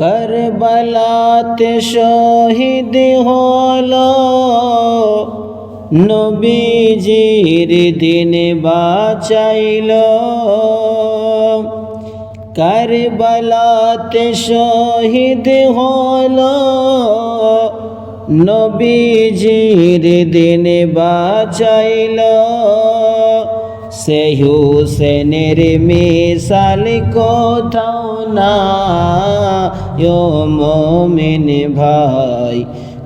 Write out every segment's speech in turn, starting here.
করবলাতে শহীদ হল নবীজির দিন বাঁচাইল করবলাতে শহীদ হল নবীজির দিন বাঁচাইল সে হুসেনের মিশাল কোথাও না। মোমিন ভাই,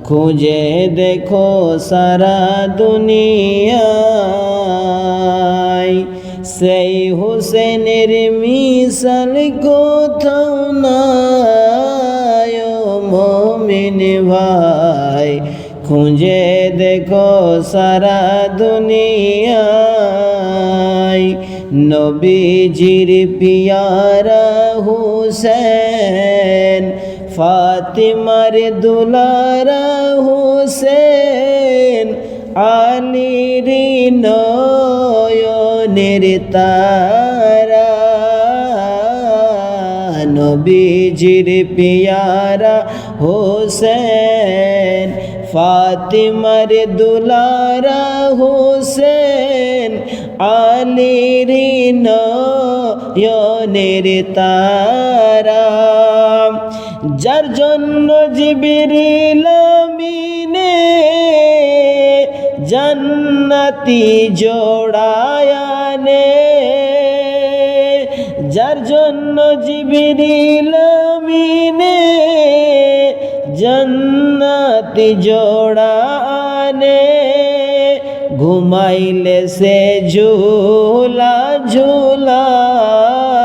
খুঁজে দেখো সারা দুনিয়ায়। সেই হুসেনের মিশাল কোথাও না। মোমিন ভাই খুঁজে দেখো সারা দুনিয়ায়। নবীজির পিয়ারা হুসেন, ফাতিমার দুলারা হুসেন, আলির নয়নের তারা। নবীজির পিয়ারা হোসেন ফাতিমার দুলারা হোসেন আলির নয়নের তারা। যার জন্য জিবিরিল মিনে জান্নাতি জোড়ায়ানে যার জন্য জিবিরিল মিনে জান্নাতি জোড়ানে ঘুমাইলে সে ঝুলা ঝুলায়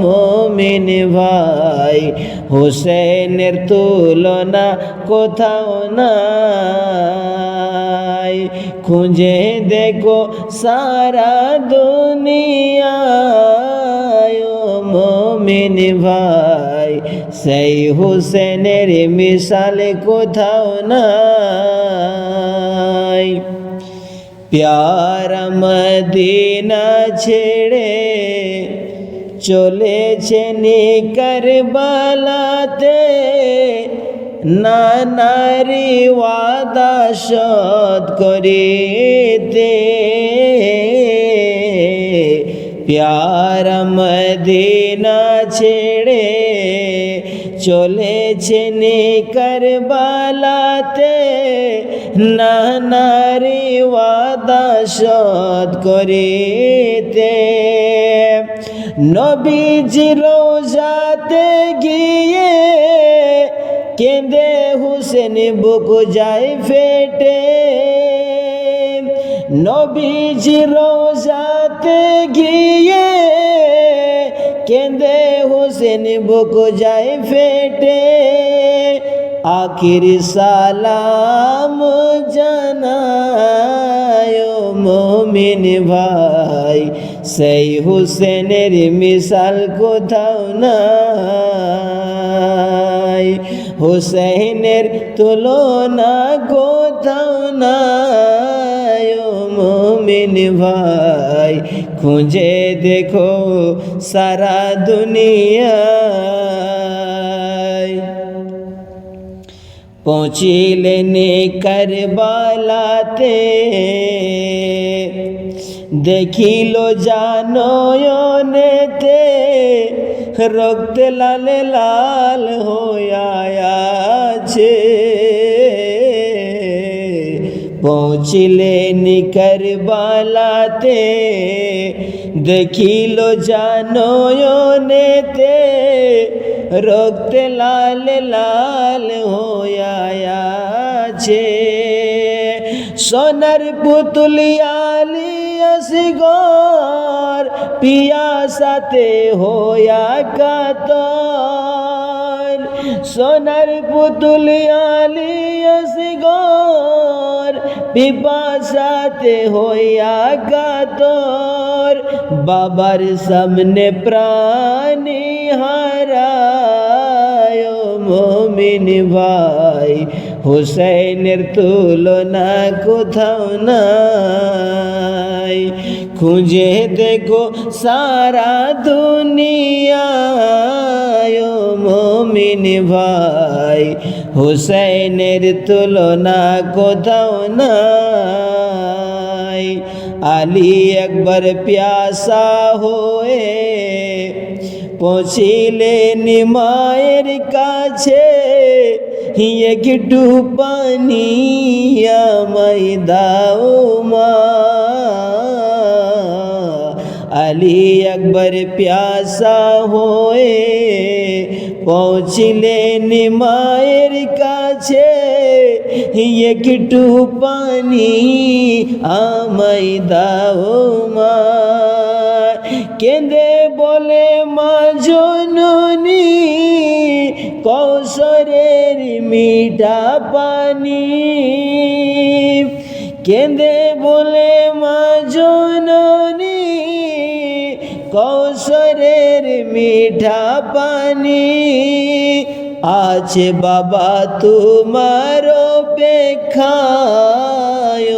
মোমিন ভাই। হোসেনের তুলনা কোথাও নাই। খুঁজে দেখো সারা দুনিয়ায় মোমিন ভাই, সেই হুসেনের মিশাল কোথাও নাই। প্যার মদিনা ছেড়ে চলেছেন করবালাতে নানারি ওয়াদা শোধ করিতে ছেড়ে চলেছেন করবালাতে। নানারি ওয়াদা শোধ করিতে। নবীজি রোজাতে গিয়ে কেঁদে হুসেন বুক যায় ফেটে। নবীজি রোজাতে গিয়ে কেঁদে হুসেন বুক যায় ফেটে। আখির সালাম জানায় মোমিন ভাই। সেই হুসেনের মিশাল কোথাও নাই। হুসেনের তুলনা কোথাও নাই, মোমিন ভাই। খুঁজে দেখো সারা দুনিয়ায় পৌঁছিলেন করবালাতে দেখিল জানয়নেতে রক্ত লাল লাল হইয়াছে পৌঁছিলেন করবালাতে দেখিল জানয়নেতে রক্ত লাল লাল হইয়াছে। সোনার পুতুলিয়ালি আসগর পিয়া সাথে হইয়া কাতর। সোনার পুতুলিয়ালি আসগর পিপাসাতে হইয়া কাতর বাবার সামনে প্রাণী হারায় মমিন ভাই হুসেনের তুলনা কোথাও নাই খুঁজে দেখো সারা দুনিয়ায় ও মমিন ভাই। হুসাইনের তুলনা কোথাও নাই। আলী একবার প্যাসা হয়ে পৌঁছিলেন মায়ের কাছে। একটু পানি আমায় দাও মা আলী একবার প্যাসা হয়ে পৌঁছিলেন মায়ের কাছে। একটু পানি আমায় দাও মা। কেঁদে বলে, মা জননী কৌশরের মিঠা পানি। কেঁদে বলে, মা কৌশরের মিঠা পানি। আছে বাবা তোমার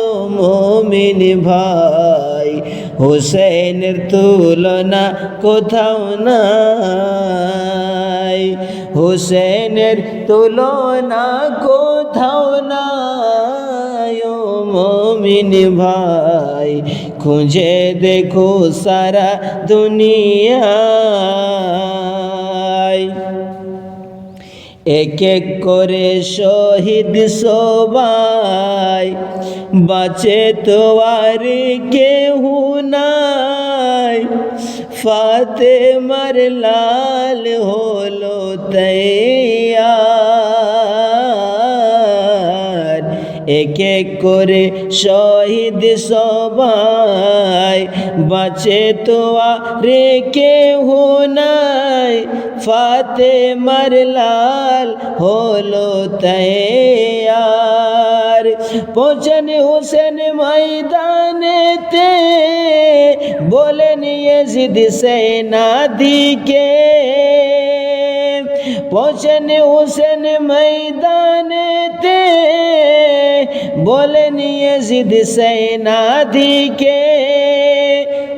ও মমিন ভাই। হোসেনের তুলনা কোথাও নাই। হোসেনের তুলনা ও মমিন ভাই, খুঁজে দেখো সারা দুনিয়ায়। এক এক করে শহীদ সবাই, বাঁচে তো আর কেহু নাই। ফাতে মার লাল হলো তৈয়ার এক এক করে শহীদ সবাই বাঁচে তো রে কেহ নাই। ফাতে মার লাল হলো তৈয়ার পৌঁছন হোসেন ময়দানেতে, বলেন ইয়েজিদ সেনা দিকে পৌঁছন হোসেন ময়দানেতে বলেন ইয়েজিদ সেনা দিকে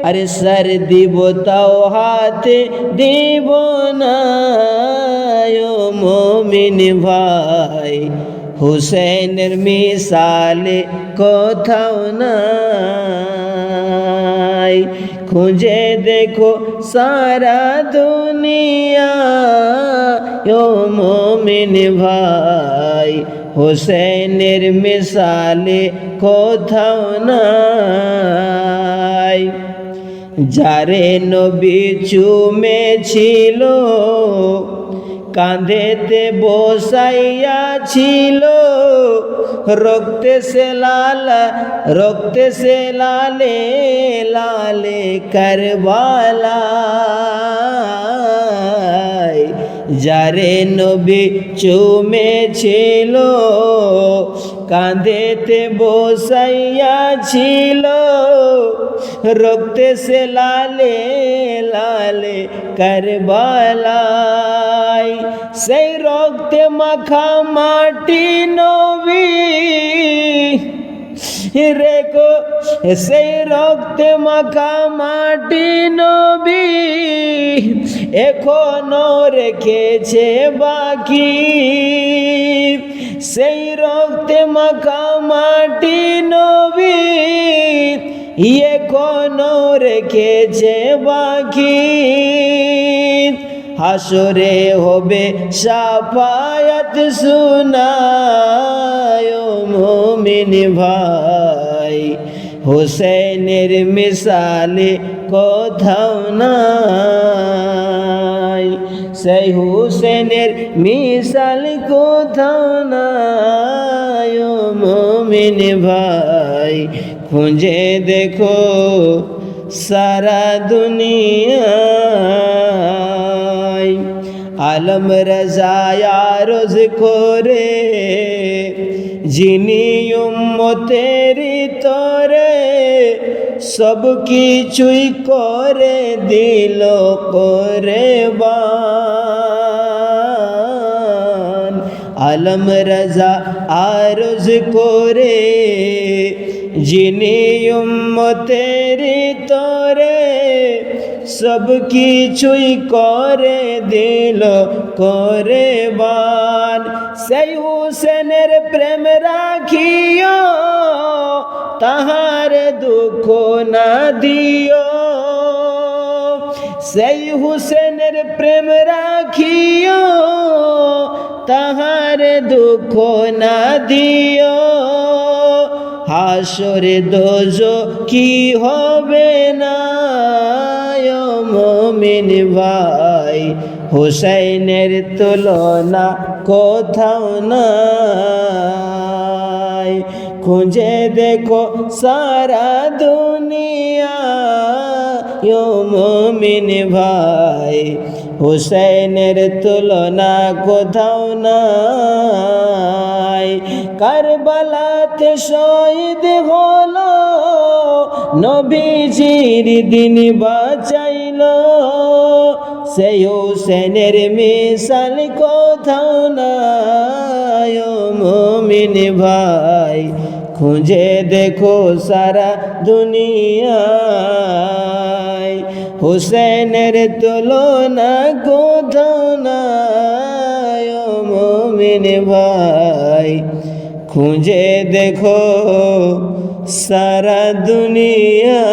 আরে সর দিব তাও হাতে দিব না মমিন ভাই। হুসেনের মিসালে কোথাও নাই। খুঁজে দেখো সারা দুনিয়া। ও মোমিন ভাই, হোসেনের মিসালে কোথাও নাই। যারে নবী চুমে ছিল কাঁধেতে বসাইয়া ছিল। রক্তে সে লাল, রক্তে সে লালে লালে করবালা যারে নবী চুমে ছিল কাঁধেতে বসাইয়া ছিল। রক্তে সে লালে লালে করবালাই সেই রক্তে মাখা মাটি নবী। রেখো সেই রক্তে মাখা মাটি নবী। এখনও রেখেছে বাকি। সেই রক্তে মাখা মাটি নবী। এখনও রেখেছে বাকি। হাসরে হবে সাফায়াত শুনায় মুমিন ভাই। হোসেনের মিসালে কোথাও নাই। সেই হুসেনের মিসাল কোথাও নাই মুমিন ভাই। খুঁজে দেখো সারা দুনিয়ায় আলম রাজায়া রোজ করে, যিনি উম্মতেরি তরে সব কিছুই করে দিল করে আলম রাজা আরজ করে, যিনি উম্মতেরি তোরে সব কিছুই করে দিল, করে বান। সেই হুসেনের প্রেম রাখিও, তাহার দুঃখ না দিও। সেই হুসেনের প্রেম রাখিও, তাহার দুঃখ না দিও। হাসরে দোজ কি হবে না? মমিন ভাই। হুসাইনের তুলনা কোথাও নাই। খুঁজে দেখো সারা দুনিয়া ইয়ো মমিন ভাই। হুসাইনের তুলনা কোথাও নাই। কারবালাতে শহীদ হলো, নবীজির দিন বাঁচাইল। সেই হুসেনের মিশাল কোথাও নাই মমিন ভাই। খুঁজে দেখো সারা দুনিয়ায়। হুসেনের তুলনা কোথাও নাই মমিন ভাই। খুঁজে দেখো সারা দুনিয়া।